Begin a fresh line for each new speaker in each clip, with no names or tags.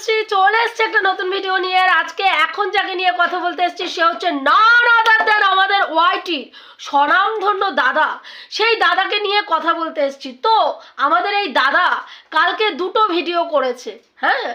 তনুশ্রী চলে এসছে একটা নতুন ভিডিও নিয়ে। আজকে এখন যাকে নিয়ে কথা বলতে এসেছি, সে হচ্ছে নন আদার দেন আমাদের ওয়াইটি স্বনামধন্য দাদা। সেই দাদাকে নিয়ে কথা বলতে এসেছি। তো আমাদের এই দাদা কালকে দুটো ভিডিও করেছে হ্যাঁ?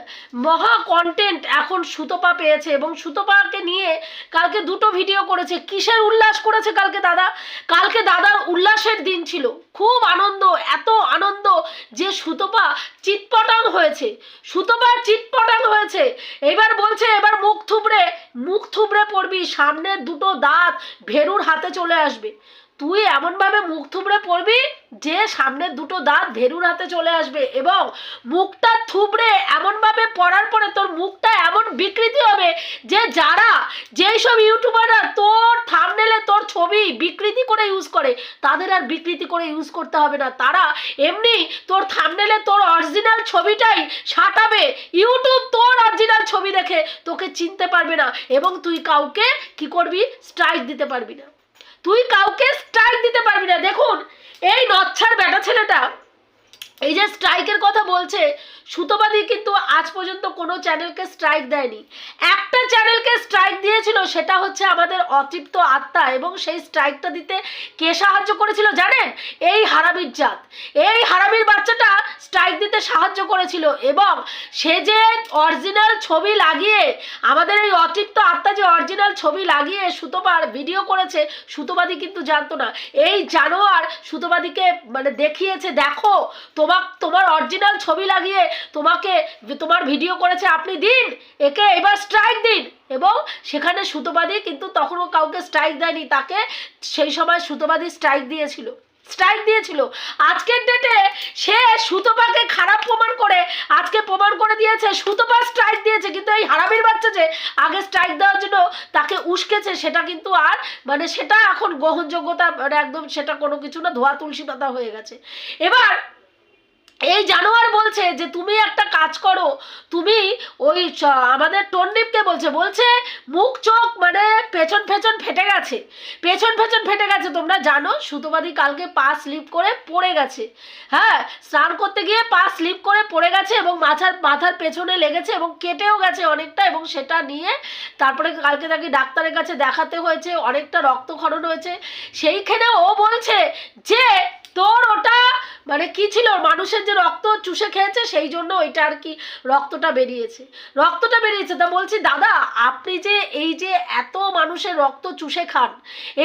মহা কন্টেন্ট এখন সুতপা পেয়েছে এবং সুতপাকে নিয়ে কালকে দুটো ভিডিও করেছে। কিসের উল্লাস করেছে কালকে দাদা? কালকে দাদার উল্লাসের দিন ছিল। খুব আনন্দ, এত আনন্দ যে সুতপা চিৎপটাং হয়েছে। সুতপার চিৎপটাং হয়েছে। এবার বলছে, এবার মুখ থুবড়ে মুখ থুবড়ে পড়বি সামনের দুটো দাঁত ভেরুর হাতে চলে আসবে। তুই এমনভাবে মুখ থুবড়ে পড়বি যে সামনের দুটো দাঁত ভেরুর হাতে চলে আসবে এবং মুখটা থুবড়ে এমনভাবে পড়ার পরে তোর মুখটা এমন বিকৃতি হবে যে যারা যেই সব ইউটিউবাররা তোর থামনেলে তোর ছবি বিকৃতি করে ইউজ করে, তাদের আর বিকৃতি করে ইউজ করতে হবে না। তারা এমনি তোর থামনেলে তোর অরিজিনাল ছবিটাই সাঁটাবে ইউটিউব তোর অরিজিনাল ছবি দেখে, তোকে চিনতে পারবে না এবং তুই কাউকে কি করবি? স্ট্রাইক দিতে পারবি না। তুই কাউকে স্ট্রাইক দিতে পারবি না। দেখুন, এই নচ্ছার বেটা ছেলেটা এই যে স্ট্রাইকের কথা বলছে সুতোবাদী কিন্তু আজ পর্যন্ত কোনো চ্যানেলকে স্ট্রাইক দেয়নি। একটা চ্যানেলকে স্ট্রাইক দিয়েছিল, সেটা হচ্ছে আমাদের অতৃপ্ত আত্মা এবং সেই স্ট্রাইকটা দিতে কে সাহায্য করেছিল জানেন? এই হারামির জাত। এই হারামির বাচ্চাটা স্ট্রাইক দিতে সাহায্য করেছিল এবং সে যে অরিজিনাল ছবি লাগিয়ে, আমাদের এই অতৃপ্ত আত্মা যে অরিজিনাল ছবি লাগিয়ে সুতোবার ভিডিও করেছে, সুতোবাদী কিন্তু জানতো না। এই জানোয়ার সুতোবাদীকে মানে দেখিয়েছে, দেখো তোমার তোমার অরিজিনাল ছবি লাগিয়ে তোমাকে তোমার ভিডিও করেছে আপনি দিন, একে এবার স্ট্রাইক দিন। এবং সেখানে সুতোবাদী কিন্তু তখনও কাউকে স্ট্রাইক দেয়নি, তাকে সেই সময় সুতোবাদী স্ট্রাইক দিয়েছিল। স্ট্রাইক দিয়েছিল। আজকের ডেটে সে সুতোপাকে খারাপ প্রমাণ করে, আজকে প্রমাণ করে দিয়েছে সুতোপা স্ট্রাইক দিয়েছে। কিন্তু এই হারামির বাচ্চা যে আগে স্ট্রাইক দেওয়ার জন্য তাকে উস্কেছে, সেটা কিন্তু আর মানে সেটা এখন গ্রহণযোগ্যতা মানে একদম সেটা কোনো কিছু না, ধোয়া তুলসী পাতা হয়ে গেছে। এবার এই জানোয়ার বলছে যে, তুমি একটা কাজ করো, তুমি ওই আমাদের টন্ডিপকে বলছে বলছে মুখ, চোখ মানে পেছন পেছন ফেটে গেছে, পেছন পেছন ফেটে গেছে, তোমরা জানো সুতোবাদী কালকে পা স্লিপ করে পড়ে গেছে হ্যাঁ স্নান করতে গিয়ে পা স্লিপ করে পড়ে গেছে এবং মাথার মাথার পেছনে লেগেছে এবং কেটেও গেছে অনেকটা এবং সেটা নিয়ে তারপরে কালকে তাকে ডাক্তারের কাছে দেখাতে হয়েছে, অনেকটা রক্তক্ষরণ হয়েছে, সেইখানে ও বলছে যে, তোর ওটা মানে কি ছিল? মানুষের যে রক্ত চুষে খেয়েছে, সেই জন্য ওইটা আর কি রক্তটা বেরিয়েছে। রক্তটা বেরিয়েছে, তা বলছি, দাদা, আপনি যে এই যে এত মানুষের রক্ত চুষে খান,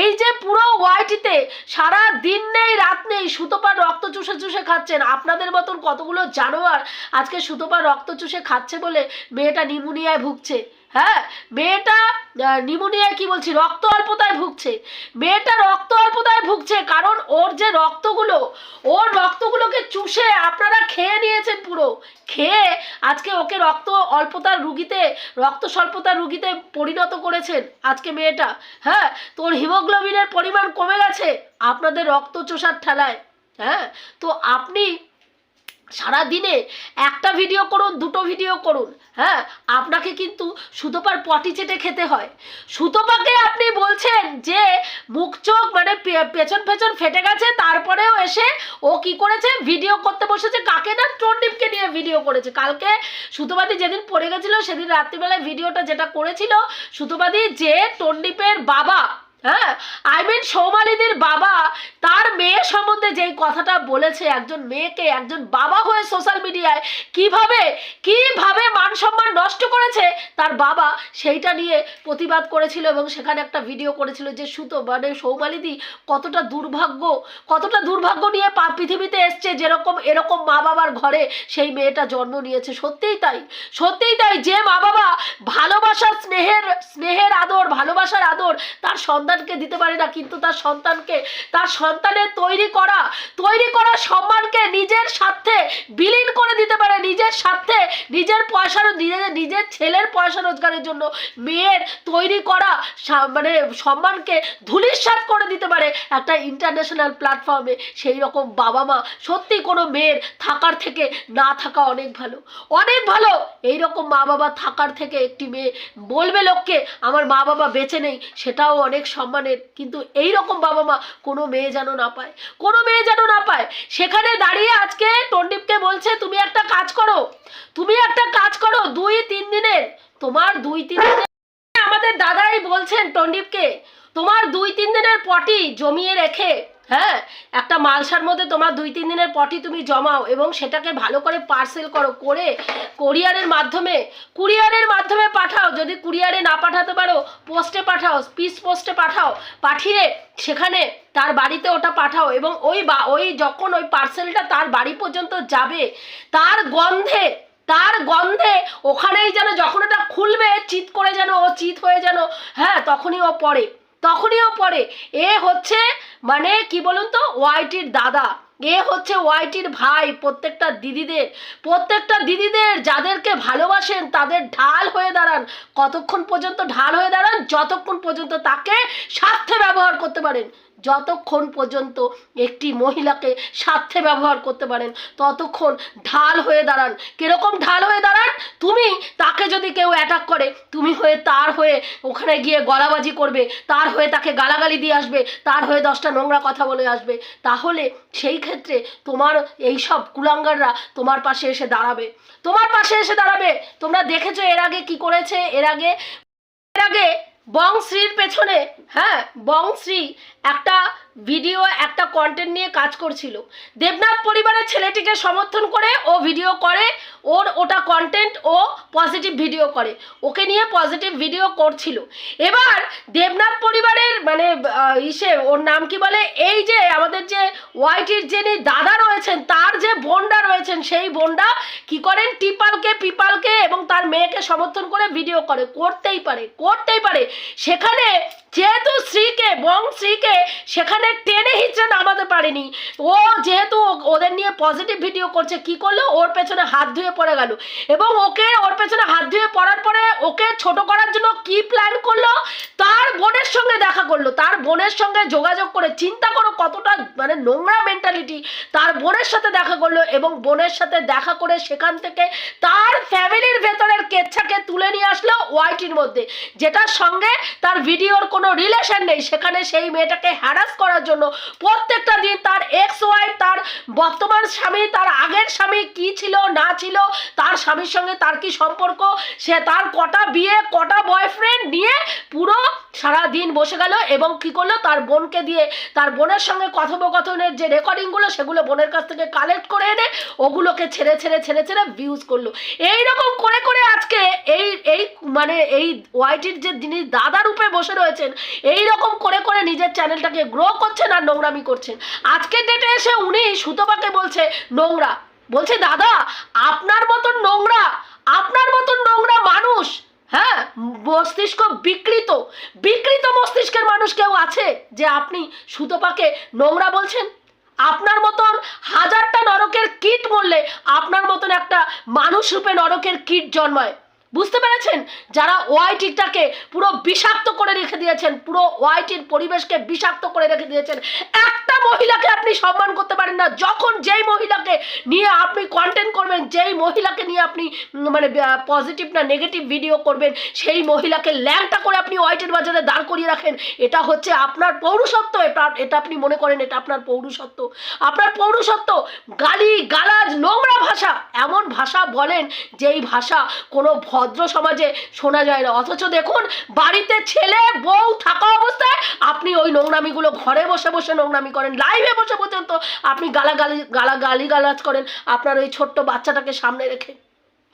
এই যে পুরো ওয়াইটিতে সারা দিন নেই, রাত নেই সুতোপার রক্ত চুষে চুষে খাচ্ছেন, আপনাদের মতন কতগুলো জানোয়ার আজকে সুতোপার রক্ত চুষে খাচ্ছে বলে মেয়েটা নিমোনিয়ায় ভুগছে? হ্যাঁ মেয়েটা নিমোনিয়ায় কি বলছি, রক্ত অল্পতায় ভুগছে। মেয়েটা রক্ত অল্পতায় ভুগছে কারণ ওর যে রক্তগুলো, ওর রক্তগুলোকে চুষে আপনারা খেয়ে নিয়েছেন পুরো। খেয়ে আজকে ওকে রক্ত অল্পতার রুগীতে, রক্ত স্বল্পতার রুগীতে পরিণত করেছেন আজকে মেয়েটা। হ্যাঁ তোর হিমোগ্লোবিনের পরিমাণ কমে গেছে আপনাদের রক্ত চোষার ঠেলায়। হ্যাঁ তো আপনি সারা দিনে একটা ভিডিও করুন, দুটো ভিডিও করুন হ্যাঁ? আপনাকে কিন্তু সুতোপার পটি চেটে খেতে হয়। সুতোপাকে আপনি বলছেন যে, মুখ চোখ মানে পেছন পেছন ফেটে গেছে, তারপরেও এসে ও কি করেছে? ভিডিও করতে বসেছে। কাকে না টন্ডিপকে নিয়ে ভিডিও করেছে? কালকে সুতোবাদী যেদিন পড়ে গেছিল, সেদিন রাত্রিবেলায় ভিডিওটা যেটা করেছিল সুতোবাদী যে টন্ডিপের বাবা হ্যাঁ আই মিন সৌমালিদির বাবা, তার মেয়ে সম্বন্ধে যেই কথাটা বলেছে, একজন মেয়েকে, একজন বাবা হয়ে সোশ্যাল মিডিয়ায় কীভাবে কীভাবে মান সম্মান নষ্ট করেছে, তার বাবা সেইটা নিয়ে প্রতিবাদ করেছিল এবং সেখানে একটা ভিডিও করেছিল যে, সুতো মানে সৌমালিদি কতটা দুর্ভাগ্য কতটা দুর্ভাগ্য নিয়ে পা- পৃথিবীতে এসছে, যেরকম, এরকম মা বাবার ঘরে সেই মেয়েটা জন্ম নিয়েছে। সত্যিই তাই সত্যিই তাই, যে মা বাবা ভালোবাসার স্নেহের স্নেহের আদর, ভালোবাসার আদর তার সন্তানকে দিতে পারে না, কিন্তু তার সন্তানকে, তার সন্তানের তৈরি করা তৈরি করা সম্মানকে নিজের স্বার্থে বিলীন করে দিতে পারে, নিজের স্বার্থে নিজের পয়সা, নিজের নিজের ছেলের পয়সা রোজগারের জন্য মেয়ের তৈরি করা মানে সম্মানকে ধুলিস্বাত করে দিতে পারে একটা ইন্টারন্যাশনাল প্ল্যাটফর্মে সেই রকম বাবা মা, সত্যি কোনো মেয়ের থাকার থেকে না থাকা অনেক ভালো। অনেক ভালো! এই রকম মা বাবা থাকার থেকে একটি মেয়ে বলবে লোককে, আমার মা বাবা বেঁচে নেই। সেটাও অনেক সম্মানের, কিন্তু এই রকম বাবা মা কোনো মেয়ে যেন না পায়। কোনো মেয়ে যেন না পায়। সেখানে দাঁড়িয়ে আজকে টন্ডিপকে বলছে, তুমি একটা কাজ করো। তুমি একটা কাজ করো দুই তিন দিনের তোমার দুই তিন দিনের আমাদের দাদাই বলছেন টন্ডিপকে তোমার দুই তিন দিনের পটি জমিয়ে রেখে হ্যাঁ একটা মালসার মধ্যে তোমার দুই, তিন দিনের পটি তুমি জমাও এবং সেটাকে ভালো করে পার্সেল করো, করে কোরিয়ারের মাধ্যমে কুরিয়ারের মাধ্যমে পাঠাও। যদি কুরিয়ারে না পাঠাতে পারো পোস্টে পাঠাও পিস পোস্টে পাঠাও, পাঠিয়ে সেখানে তার বাড়িতে ওটা পাঠাও এবং ওই বা, ওই যখন ওই পার্সেলটা তার বাড়ি পর্যন্ত যাবে, তার গন্ধে তার গন্ধে ওখানেই যেন যখন ওটা খুলবে, চিৎ করে যেন ও চিৎ হয়ে যেন হ্যাঁ তখনই ও পড়ে। তখনই ও পড়ে। এ হচ্ছে মানে কি বলুন তো, ওয়াইটির দাদা। এ হচ্ছে ওয়াইটির ভাই, প্রত্যেকটা দিদিদের। প্রত্যেকটা দিদিদের যাদেরকে ভালোবাসেন, তাদের ঢাল হয়ে দাঁড়ান। কতক্ষণ পর্যন্ত ঢাল হয়ে দাঁড়ান, যতক্ষণ পর্যন্ত তাকে স্বার্থে ব্যবহার করতে পারেন। যতক্ষণ পর্যন্ত একটি মহিলাকে স্বার্থে ব্যবহার করতে পারেন, ততক্ষণ ঢাল হয়ে দাঁড়ান। কীরকম ঢাল হয়ে দাঁড়ান? তুমি তাকে যদি কেউ অ্যাটাক করে, তুমি হয়ে তার হয়ে ওখানে গিয়ে গলাবাজি করবে, তার হয়ে তাকে গালাগালি দিয়ে আসবে, তার হয়ে দশটা নোংরা কথা বলে আসবে। তাহলে সেই ক্ষেত্রে তোমার এই সব কুলাঙ্গাররা তোমার পাশে এসে দাঁড়াবে। তোমার পাশে এসে দাঁড়াবে। তোমরা দেখেছ এর আগে কি করেছে? এর আগে এর আগে বংশ্রীর পেছনে হ্যাঁ বংশ্রী একটা ভিডিও একটা কন্টেন্ট নিয়ে কাজ করছিল। দেবনাথ পরিবারের ছেলেটিকে সমর্থন করে ও ভিডিও করে, ওর ওটা কন্টেন্ট ও পজিটিভ ভিডিও করে। ওকে নিয়ে পজিটিভ ভিডিও করছিল। এবার দেবনাথ পরিবারের মানে ইসে, ওর নাম কি বলে? এই যে আমাদের যে ওয়াইটির যিনি দাদা রয়েছেন, তার যে বোনটা রয়েছেন, সেই বোনটা কি করেন? টিপালকে, পিপালকে এবং তার মেয়েকে সমর্থন করে ভিডিও করে। করতেই পারে করতেই পারে। সেখানে যেহেতু শ্রীকে বং শ্রীকে সেখানে টেনে হিচড়ে নামাতে পারেনি। ও যেহেতু ওদের নিয়ে পজিটিভ ভিডিও করছে, কি করল? ওর পেছনে হাত ধুয়ে পড়ে গেল। এবং ওকে, ওর পেছনে হাত ধুয়ে পড়ার পরে ওকে ছোট করার জন্য কি প্ল্যান করল? তার বোনের সঙ্গে দেখা করল। তার বোনের সঙ্গে যোগাযোগ করে চিন্তা করো কতটা মানে নোংরা মেন্টালিটি তার বোনের সাথে দেখা করল এবং বোনের সাথে দেখা করে সেখান থেকে তার ফ্যামিলির ভেতরের কেচ্ছাকে তুলে নিয়ে আসলো ওয়াইটির মধ্যে। যেটার সঙ্গে তার ভিডিওর কোনো রিলেশন নেই। সেখানে সেই মেয়েটাকে হ্যারাস করার জন্য প্রত্যেকটা দিন তার এক্স ওয়াইফ তার বর্তমান স্বামী, তার আগের স্বামী কি ছিল, না ছিল, তার স্বামীর সঙ্গে তার কি সম্পর্ক? সে তার কটা বিয়ে, কটা বয়ফ্রেন্ড নিয়ে পুরো সারা দিন বসে গেল এবং কি করল? তার বোনকে দিয়ে, তার বোনের সঙ্গে কথোপকথনের যে রেকর্ডিংগুলো সেগুলো বোনের কাছ থেকে কালেক্ট করে এনে ওগুলোকে ছেড়ে ছেড়ে ছেড়ে ছেড়ে ভিউজ করল। এই রকম করে করে আজকে এই এই মানে এই ওয়াইটির যে যিনি দাদা রূপে বসে রয়েছেন এই রকম করে করে নিজের চ্যানেলটাকে গ্রো করছেন আর নোংরামি করছেন। আজকের ডেটে এসে উনি সুতপাকে বলছে, নোংরা। বলছে, দাদা, আপনার মতন নোংরা, আপনার মতন নোংরা মানুষ হ্যাঁ মস্তিষ্ক বিকৃত বিকৃত মস্তিষ্কের মানুষ কেউ আছে যে আপনি সুতপাকে নোংরা বলছেন? আপনার মতন হাজারটা নরকের কীট মরলে আপনার মতন একটা মানুষ রূপে নরকের কীট জন্মায়। বুঝতে পেরেছেন? যারা ওয়াইটিটাকে পুরো বিষাক্ত করে রেখে দিয়েছেন, পুরো ওয়াইটির পরিবেশকে বিষাক্ত করে রেখে দিয়েছেন, একটা মহিলাকে আপনি সম্মান করতে পারেন না। যখন যেই মহিলাকে নিয়ে আপনি কন্টেন্ট করবেন, যেই মহিলাকে নিয়ে আপনি মানে পজিটিভ না নেগেটিভ ভিডিও করবেন, সেই মহিলাকে ল্যাংটা করে আপনি ওয়াইটের বাজারে দাঁড় করিয়ে রাখেন। এটা হচ্ছে আপনার পৌরুষত্ব। এটা আপনি মনে করেন এটা আপনার পৌরুষত্ব। আপনার পৌরুষত্ব গালি, গালাজ, নোংরা ভাষা, এমন ভাষা বলেন যেই ভাষা কোনো ভদ্র সমাজে শোনা যায় না। অথচ দেখুন, বাড়িতে ছেলে, বউ থাকা অবস্থায় আপনি ওই নোংরামিগুলো ঘরে বসে বসে নোংরামি করেন লাইভে বসে পর্যন্ত আপনি গালাগালি গালা গালি গালাজ করেন আপনার ওই ছোট্ট বাচ্চাটাকে সামনে রেখে।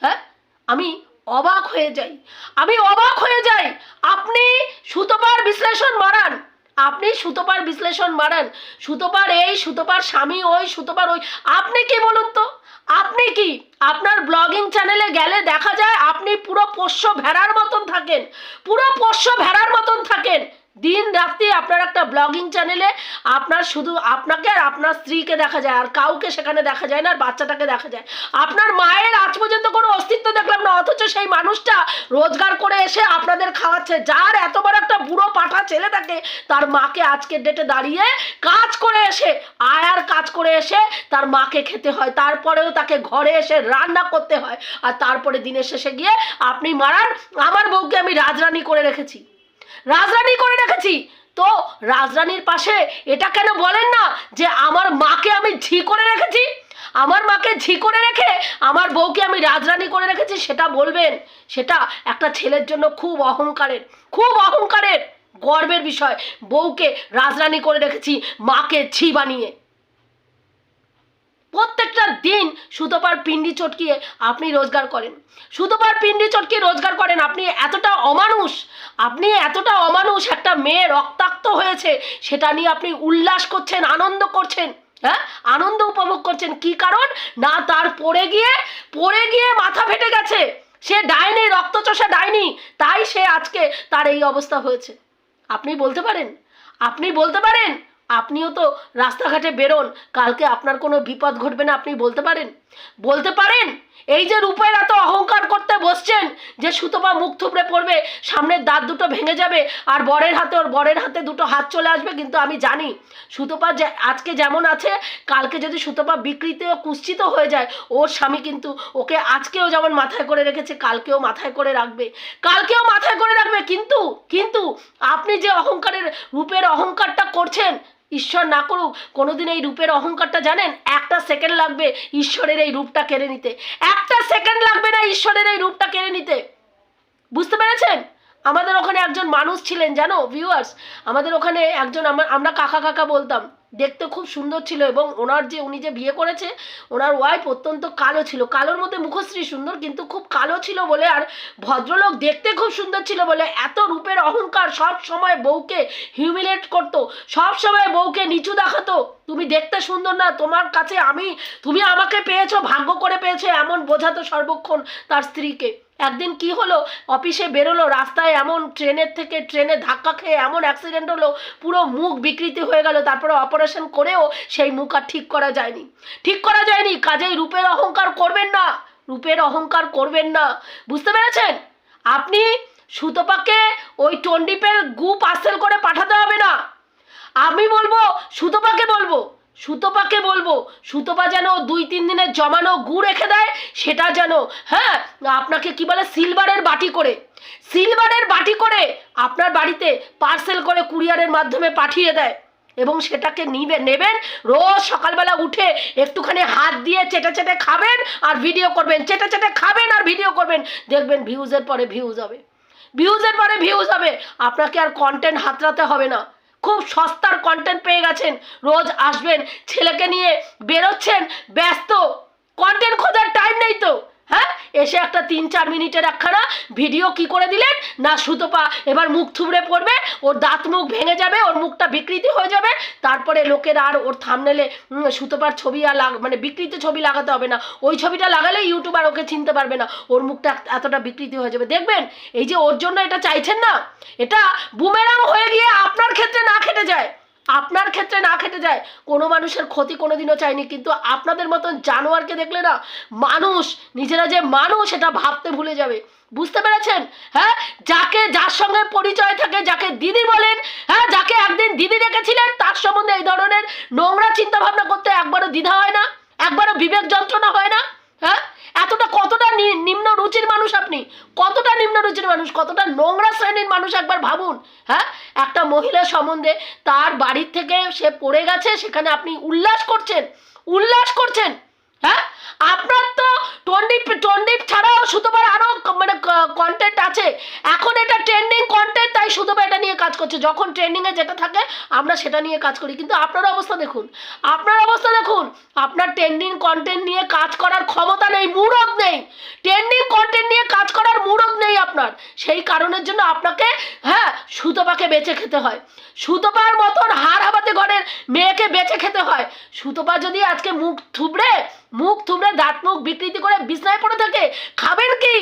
হ্যাঁ? আমি অবাক হয়ে যাই। আমি অবাক হয়ে যাই। আপনি সুতোপার বিশ্লেষণ মারান আপনি সুতোপার বিশ্লেষণ মারান সুতোপার এই, সুতোপার স্বামী ওই, সুতোপার ওই। আপনি কি বলুন তো? আপনি কি আপনার ব্লগিং চ্যানেলে গেলে দেখা যায় আপনি পুরো পোষ্য ভেড়ার মতন থাকেন, পুরো পোষ্য ভেড়ার মতন থাকেন। দিন রাত্রি আপনার একটা ব্লগিং চ্যানেলে আপনার শুধু আপনাকে আর আপনার স্ত্রীকে দেখা যায়, আর কাউকে সেখানে দেখা যায় না, আর বাচ্চাটাকে দেখা যায়। আপনার মায়ের আজ পর্যন্ত কোনো অস্তিত্ব দেখলাম না, অথচ সেই মানুষটা রোজগার করে এসে আপনাদের খাওয়াচ্ছে। যার এত বড় একটা বুড়ো পাঠা ছেলে থাকে, তার মাকে আজকের ডেটে দাঁড়িয়ে কাজ করে এসে, আয়ার কাজ করে এসে তার মাকে খেতে হয়। তারপরেও তাকে ঘরে এসে রান্না করতে হয়। আর তারপরে দিনের শেষে গিয়ে আপনি মারান, আমার বউকে আমি রাজরানী করে রেখেছি। রাজরানী করে রেখেছি তো রাজরানীর পাশে এটা কেন বলেন না যে আমার মাকে আমি ঝি করে রেখেছি? আমার মাকে ঝি করে রেখে আমার বউকে আমি রাজরানী করে রেখেছি সেটা বলবেন? সেটা একটা ছেলের জন্য খুব অহংকারের খুব অহংকারের, গর্বের বিষয়। বউকে রাজরানী করে রেখেছি, মাকে ঝি বানিয়ে। প্রত্যেকটা দিন সুতোপার পিন্ডি চটকিয়ে আপনি রোজগার করেন। সুতোপার পিন্ডি চটকিয়ে রোজগার করেন, আপনি এতটা অমানুষ আপনি এতটা অমানুষ, একটা মেয়ে রক্তাক্ত হয়েছে, সেটা নিয়ে আপনি উল্লাস করছেন, আনন্দ করছেন হ্যাঁ? আনন্দ উপভোগ করছেন। কি কারণ? না, তার পড়ে গিয়ে পড়ে গিয়ে মাথা ফেটে গেছে। সে ডাইনি, রক্তচোষা ডাইনি, তাই সে আজকে তার এই অবস্থা হয়েছে। আপনি বলতে পারেন? আপনি বলতে পারেন? আপনিও তো রাস্তাঘাটে বেরোন, কালকে আপনার কোনো বিপদ ঘটবে না, আপনি বলতে পারেন? বলতে পারেন? এই যে রূপের এত অহংকার করতে বসছেন যে সুতপা মুখ থুবড়ে পড়বে সামনের দাঁত দুটো ভেঙে যাবে আর বরের হাতে ওর বরের হাতে দুটো হাত চলে আসবে কিন্তু আমি জানি সুতপা যে আজকে যেমন আছে, কালকে যদি সুতপা বিকৃত ও কুৎসিত হয়ে যায়, ওর স্বামী কিন্তু ওকে আজকেও যেমন মাথায় করে রেখেছে, কালকেও মাথায় করে রাখবে। কালকেও মাথায় করে রাখবে কিন্তু কিন্তু আপনি যে অহংকারের, রূপের অহংকারটা করছেন ঈশ্বর না করুক, কোনোদিন এই রূপের অহংকারটা জানেন? একটা সেকেন্ড লাগবে ঈশ্বরের এই রূপটা কেড়ে নিতে। একটা সেকেন্ড লাগবে না ঈশ্বরের এই রূপটা কেড়ে নিতে। বুঝতে পেরেছেন? আমাদের ওখানে একজন মানুষ ছিলেন, জানো ভিউয়ার্স আমাদের ওখানে একজন আমরা কাকা কাকা বলতাম দেখতে খুব সুন্দর ছিল এবং ওনার যে, উনি যে বিয়ে করেছে, ওনার ওয়াইফ অত্যন্ত কালো ছিল। কালোর মধ্যে মুখশ্রী সুন্দর, কিন্তু খুব কালো ছিল বলে আর ভদ্রলোক দেখতে খুব সুন্দর ছিল বলে এত রূপের অহংকার সব সময় বউকে হিউমিলেট করতো, সব সময় বউকে নিচু দেখাতো। তুমি দেখতে সুন্দর না, তোমার কাছে আমি, তুমি আমাকে পেয়েছ, ভাগ্য করে পেয়েছ, এমন বোঝাতো সর্বক্ষণ তার স্ত্রীকে। একদিন কি হলো? অফিসে বেরোলো, রাস্তায় এমন ট্রেনের থেকে ট্রেনে ধাক্কা খেয়ে এমন অ্যাক্সিডেন্ট হলো, পুরো মুখ বিকৃতি হয়ে গেল, তারপরে অপারেশন করেও সেই মুখ আর ঠিক করা যায়নি। ঠিক করা যায়নি, কাজেই রূপের অহংকার করবেন না। রূপের অহংকার করবেন না। বুঝতে পেরেছেন? আপনি সুতপাকে ওই টন্ডিপের গু পার্সেল করে পাঠাতে হবে না। আমি বলব, সুতপাকে বলব। সুতপাকে বলব। সুতপা যেন দুই, তিন দিনের জমানো গু রেখে দেয়, সেটা যেন হ্যাঁ আপনাকে কি বলে, সিলভারের বাটি করে। সিলভারের বাটি করে আপনার বাড়িতে পার্সেল করে কুরিয়ারের মাধ্যমে পাঠিয়ে দেয় এবং সেটাকে নিবে নেবেন, রোজ সকালবেলা উঠে একটুখানি হাত দিয়ে চেটে চেটে খাবেন আর ভিডিও করবেন। চেটে চেটে খাবেন আর ভিডিও করবেন। দেখবেন ভিউজের পরে ভিউজ হবে। ভিউজের পরে ভিউজ হবে। আপনাকে আর কন্টেন্ট হাতড়াতে হবে না। খুব সস্তার কন্টেন্ট পেয়ে গেছেন। রোজ আসবেন, ছেলেকে নিয়ে বেরোচ্ছেন, ব্যস্ত। কন্টেন্ট খোঁজার টাইম নেই তো। হ্যাঁ? এসে একটা তিন চার মিনিটের একখানা ভিডিও কি করে দিলেন? না সুতপা এবার মুখ থুবড়ে পড়বে, ওর দাঁত মুখ ভেঙে যাবে, ওর মুখটা বিকৃতি হয়ে যাবে, তারপরে লোকের আর ওর থামনেলে সুতপার ছবি আর লাগ মানে বিকৃত ছবি লাগাতে হবে না। ওই ছবিটা লাগালে ইউটিউবার ওকে চিনতে পারবে না, ওর মুখটা এতটা বিকৃতি হয়ে যাবে। দেখবেন, এই যে ওর জন্য এটা চাইছেন না, এটা বুমেরাং হয়ে গিয়ে আপনার ক্ষেত্রে না খেটে যায়। আপনার ক্ষেত্রে না খেটে যায়, কোনো মানুষের ক্ষতি কোনো দিনও চায়নি, কিন্তু আপনাদের মতন জানোয়ারকে দেখলে না মানুষ, নিজেরা যে মানুষ এটা ভাবতে ভুলে যাবে। বুঝতে পেরেছেন? হ্যাঁ? যাকে যার সঙ্গে পরিচয় থাকে, যাকে দিদি বলেন হ্যাঁ? যাকে একদিন দিদি রেখেছিলেন তার সম্বন্ধে এই ধরনের নোংরা চিন্তা ভাবনা করতে একবারও দ্বিধা হয় না, একবারও বিবেক যন্ত্রণা হয় না হ্যাঁ? এতটা কতটা নিম্ন রুচির মানুষ আপনি? কতটা নিম্ন রুচির মানুষ? কতটা নোংরা শ্রেণির মানুষ একবার ভাবুন হ্যাঁ? একটা মহিলা সম্বন্ধে তার বাড়ির থেকে সে পড়ে গেছে, সেখানে আপনি উল্লাস করছেন উল্লাস করছেন হ্যাঁ? আপনার তো টন্ডিপ টন্ডিপ ছাড়াও সুতোবার আরও মানে কন্টেন্ট আছে। এখন এটা কন্টেন্ট এটা নিয়ে কাজ করছে। যখন ট্রেন্ডিংয়ে যেটা থাকে, আমরা সেটা নিয়ে কাজ করি। কিন্তু আপনার অবস্থা দেখুন। আপনার অবস্থা দেখুন। আপনার ট্রেন্ডিং কন্টেন্ট নিয়ে কাজ করার ক্ষমতা নেই, মুরদ নেই। ট্রেন্ডিং কন্টেন্ট নিয়ে কাজ করার মুরদ নেই আপনার। সেই কারণের জন্য আপনাকে হ্যাঁ সুতোপাকে বেঁচে খেতে হয়। সুতোপার মতন হার হাবাতে ঘরের মেয়েকে বেঁচে খেতে হয়। সুতোপা যদি আজকে মুখ থুবড়ে মুখ থুবড়ে, দাঁত মুখ বিকৃতি করে বিছনায় পড়ে থাকে, খাবেন কি?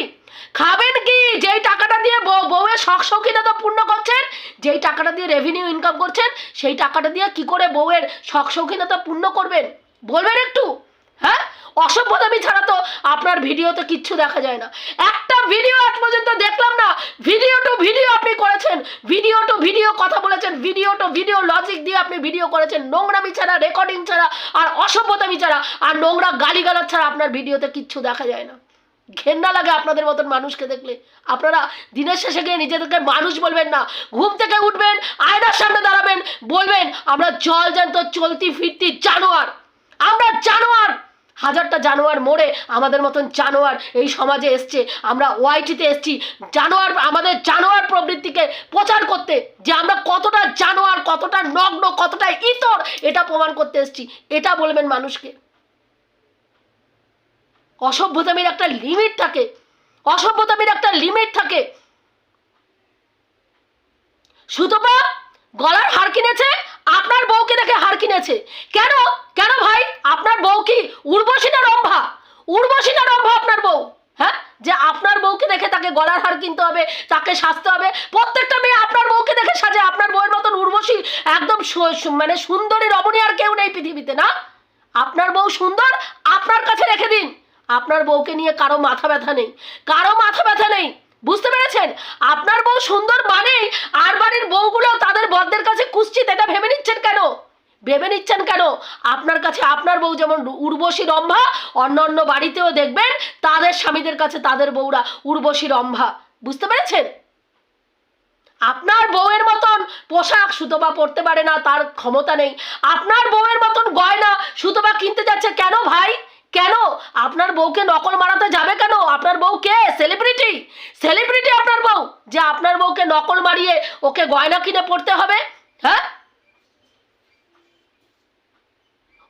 খাবেন কি? যেই টাকাটা দিয়ে বউ- বউয়ের শখ শৌখিনতা পূর্ণ করছেন, যেই টাকাটা দিয়ে রেভিনিউ ইনকাম করছেন, সেই টাকাটা দিয়ে কি করে বউয়ের শখ শৌখিনতা পূর্ণ করবেন? বলবেন একটু? হ্যাঁ? অসভ্যতামি ছাড়া তো আপনার ভিডিওতে কিচ্ছু দেখা যায় না। একটা ভিডিও আজ পর্যন্ত দেখলাম না। ভিডিও টু ভিডিও আপনি করেছেন। ভিডিও টু ভিডিও কথা বলেছেন। ভিডিও টু ভিডিও লজিক দিয়ে আপনি ভিডিও করেছেন। নোংরামি ছাড়া রেকর্ডিং ছাড়া আর অসভ্যতামি ছাড়া আর নোংরা গালিগালাজ ছাড়া আপনার ভিডিওতে কিচ্ছু দেখা যায় না। ঘেন্না লাগে আপনাদের মতন মানুষকে দেখলে। আপনারা দিনের শেষে গিয়ে নিজেদেরকে মানুষ বলবেন না। ঘুম থেকে উঠবেন, আয়নার সামনে দাঁড়াবেন, বলবেন, আমরা জল জ্যান্ত, চলতি ফিরতি জানোয়ার। আমরা জানোয়ার। হাজারটা জানোয়ার মরে আমাদের মতন জানোয়ার এই সমাজে এসছে। আমরা ওয়াইটিতে এসছি। জানোয়ার, আমাদের জানোয়ার প্রবৃত্তিকে প্রচার করতে যে আমরা কতটা জানোয়ার, কতটা নগ্ন, কতটা ইতর, এটা প্রমাণ করতে এসছি। এটা বলবেন মানুষকে। অসভ্যতামির একটা লিমিট থাকে। অসভ্যতামির একটা লিমিট থাকে। সুতপা, গলার হার কিনেছে, আপনার বউকে দেখে হার কিনেছে। কেন? কেন ভাই? আপনার বউ কি উর্বশী না রম্ভা? উর্বশী না রম্ভা আপনার বউ? হ্যাঁ? যে আপনার বউকে দেখে তাকে গলার হার কিনতে হবে, তাকে সাজতে হবে। প্রত্যেকটা মেয়ে আপনার বউকে দেখে সাজে, আপনার বউয়ের মতন উর্বশী, একদম মানে সুন্দরী রমণী আর কেউ নেই পৃথিবীতে, না? আপনার বউ সুন্দর, আপনার কাছে রেখে দিন। আপনার বউকে নিয়ে কারও মাথা ব্যথা নেই, কারও মাথা ব্যথা নেই, বুঝতে পেরেছেন? আপনার বউ সুন্দর মানেই আর বাড়ির বউগুলো তাদের বরদের কাছে কুশ্চিত, এটা ভেবে নিচ্ছেন কেন? ভেবে নিচ্ছেন কেন? আপনার কাছে আপনার বউ যেমন উর্বশী রম্ভা, অন্য অন্য বাড়িতেও দেখবেন, তাদের স্বামীদের কাছে তাদের বউরা উর্বশী রম্ভা। বুঝতে পেরেছেন? আপনার বউয়ের মতন পোশাক সুতোবা পরতে পারে না, তার ক্ষমতা নেই। আপনার বউয়ের মতন গয়না সুতোবা কিনতে যাচ্ছে কেন ভাই? কেন? আপনার বউকে নকল মারাতে যাবে কেন? আপনার বউ কে? সেলিব্রিটি সেলিব্রিটি আপনার বউ? যে আপনার বউকে নকল মারিয়ে ওকে গয়না কিনে পড়তে হবে? হ্যাঁ?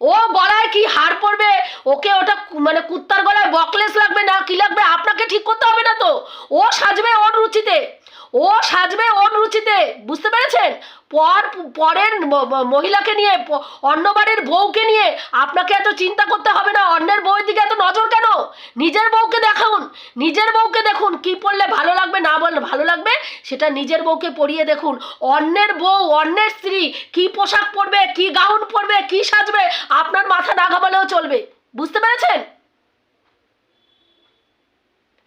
ও গলায় কি হার পড়বে? ওকে ওটা মানে কুত্তার গলায় বকলেস লাগবে না কি লাগবে? আপনাকে ঠিক করতে হবে না তো। ও সাজবে ওর রুচিতে। ও সাজবে ওর রুচিতে, বুঝতে পেরেছেন? পর, পরের মহিলাকে নিয়ে অন্য বাড়ির বউকে নিয়ে আপনাকে এত চিন্তা করতে হবে না, অন্যের বউয়ের দিকে এত নজর কেন? নিজের বউকে দেখান, নিজের বউকে দেখুন, কি পড়লে ভালো লাগবে, না বললে ভালো লাগবে, সেটা নিজের বউকে পরিয়ে দেখুন। অন্যের বউ, অন্যের স্ত্রী কি পোশাক পরবে, কি গাউন পরবে, কি সাজবে, আপনার মাথা না ঘামালেও চলবে, বুঝতে পেরেছেন?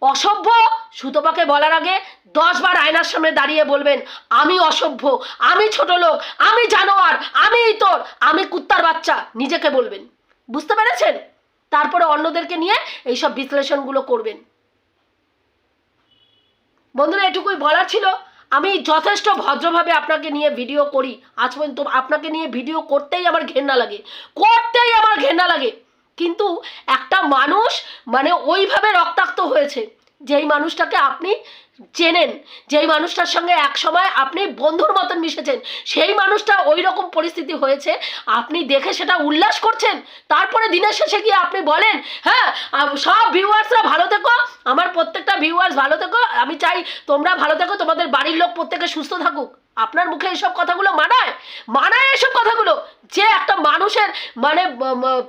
অসভ্য? সুতপাকে বলার আগে দশ বার আয়নার সামনে দাঁড়িয়ে বলবেন, আমি অসভ্য, আমি ছোট লোক, আমি জানোয়ার, আমি তোর আমি কুত্তার বাচ্চা। নিজেকে বলবেন। বুঝতে পেরেছেন? তারপরে অন্যদেরকে নিয়ে এইসব বিশ্লেষণগুলো করবেন। বন্ধুরা, এটুকুই বলার ছিল। আমি যথেষ্ট ভদ্রভাবে আপনাকে নিয়ে ভিডিও করি। আজ পর্যন্ত আপনাকে নিয়ে ভিডিও করতেই আমার ঘেন্না লাগে। করতেই আমার ঘেন্না লাগে। কিন্তু একটা মানুষ মানে ওইভাবে রক্তাক্ত হয়েছে। যেই মানুষটাকে আপনি চেনেন যেই মানুষটার সঙ্গে এক সময় আপনি বন্ধুর মতন মিশেছেন, সেই মানুষটা ওই রকম পরিস্থিতি হয়েছে, আপনি দেখে সেটা উল্লাস করছেন, তারপরে দিনের শেষে গিয়ে আপনি বলেন হ্যাঁ সব ভিউয়ার্সরা ভালো থেকো, আমার প্রত্যেকটা ভিউয়ার্স ভালো থেকো, আমি চাই তোমরা ভালো থেকো, তোমাদের বাড়ির লোক প্রত্যেকে সুস্থ থাকুক। আপনার মুখে এইসব কথাগুলো মানায়? মানায় এসব কথাগুলো? যে একটা মানুষের মানে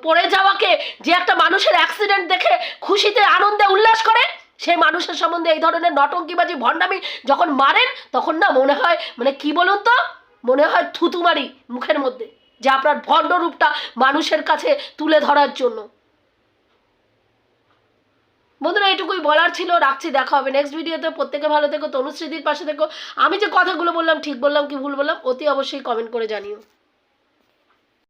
পড়ে যাওয়াকে, যে একটা মানুষের অ্যাক্সিডেন্ট দেখে খুশিতে, আনন্দে উল্লাস করে? সেই মানুষের সম্বন্ধে এই ধরনের নটঙ্কিবাজি, ভণ্ডামি যখন মারেন, তখন না মনে হয় মানে কি বলুন তো? মনে হয় থুতুমারি মুখের মধ্যে, যে আপনার ভণ্ড রূপটা মানুষের কাছে তুলে ধরার জন্য। বন্ধুরা এটুকুই বলার ছিল। রাখছি, দেখা হবে নেক্সট ভিডিওতে প্রত্যেকে ভালো থেকো, তনুশ্রীদির পাশে থেকো। আমি যে কথাগুলো বললাম, ঠিক বললাম কি ভুল বললাম, অতি অবশ্যই কমেন্ট করে জানিও।